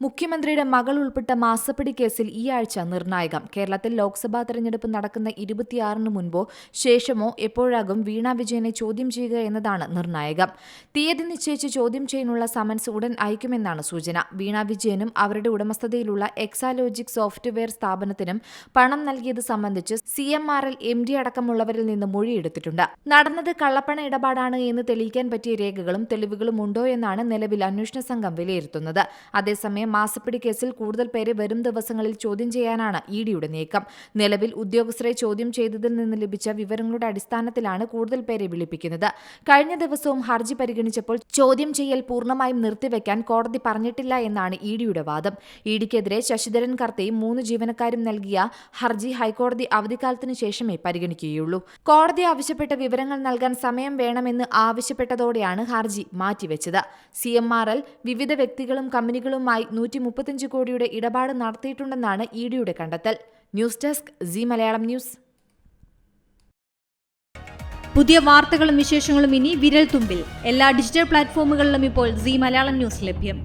മുഖ്യമന്ത്രിയുടെ മകൾ ഉൾപ്പെട്ട മാസപ്പിടി കേസിൽ ഈ ആഴ്ച നിർണായകം. കേരളത്തിൽ ലോക്സഭാ തെരഞ്ഞെടുപ്പ് നടക്കുന്ന ഇരുപത്തിയാറിന് മുൻപോ ശേഷമോ എപ്പോഴാകും വീണ വിജയനെ ചോദ്യം ചെയ്യുക എന്നതാണ് നിർണായകം. തീയതി നിശ്ചയിച്ച് ചോദ്യം ചെയ്യാനുള്ള സമൻസ് ഉടൻ അയക്കുമെന്നാണ് സൂചന. വീണ വിജയനും അവരുടെ ഉടമസ്ഥതയിലുള്ള എക്സാലോജിക് സോഫ്റ്റ്വെയർ സ്ഥാപനത്തിനും പണം നൽകിയത് സംബന്ധിച്ച് C M R L M D അടക്കമുള്ളവരിൽ നിന്ന് മൊഴിയെടുത്തിട്ടുണ്ട്. നടന്നത് കള്ളപ്പണ ഇടപാടാണ് എന്ന് തെളിയിക്കാൻ പറ്റിയ രേഖകളും തെളിവുകളും ഉണ്ടോ എന്നാണ് നിലവിൽ അന്വേഷണ സംഘം വിലയിരുത്തുന്നത്. അതേസമയം മാസപ്പിടി കേസിൽ കൂടുതൽ പേരെ വരും ദിവസങ്ങളിൽ ചോദ്യം ചെയ്യാനാണ് ഇ ഡിയുടെ നീക്കം. നിലവിൽ ഉദ്യോഗസ്ഥരെ ചോദ്യം ചെയ്തതിൽ നിന്ന് ലഭിച്ച വിവരങ്ങളുടെ അടിസ്ഥാനത്തിലാണ് കൂടുതൽ പേരെ വിളിപ്പിക്കുന്നത്. കഴിഞ്ഞ ദിവസവും ഹർജി പരിഗണിച്ചപ്പോൾ ചോദ്യം ചെയ്യൽ പൂർണമായും നിർത്തിവെക്കാൻ കോടതി പറഞ്ഞിട്ടില്ല എന്നാണ് ഇ ഡിയുടെ വാദം. ഇ ഡിക്കെതിരെ ശശിധരൻ കർത്തയും മൂന്ന് ജീവനക്കാരും നൽകിയ ഹർജി ഹൈക്കോടതി അവധിക്കാലത്തിന് ശേഷമേ പരിഗണിക്കുകയുള്ളൂ. കോടതി ആവശ്യപ്പെട്ട വിവരങ്ങൾ നൽകാൻ സമയം വേണമെന്ന് ആവശ്യപ്പെട്ടതോടെയാണ് ഹർജി മാറ്റിവെച്ചത്. സി എം ആർ എൽ വിവിധ വ്യക്തികളും കമ്പനികളുമായി നൂറ്റി മുപ്പത്തിയഞ്ച് കോടിയുടെ ഇടപാട് നടത്തിയിട്ടുണ്ടെന്നാണ് ഇ ഡിയുടെ കണ്ടെത്തൽ. News desk Zee Malayalam news. പുതിയ വാർത്തകളും വിശേഷങ്ങളും ഇനി വിരൽ തുമ്പിൽ എല്ലാ ഡിജിറ്റൽ പ്ലാറ്റ്ഫോമുകളിലും ഇപ്പോൾ സി മലയാളം ന്യൂസ് ലഭ്യം.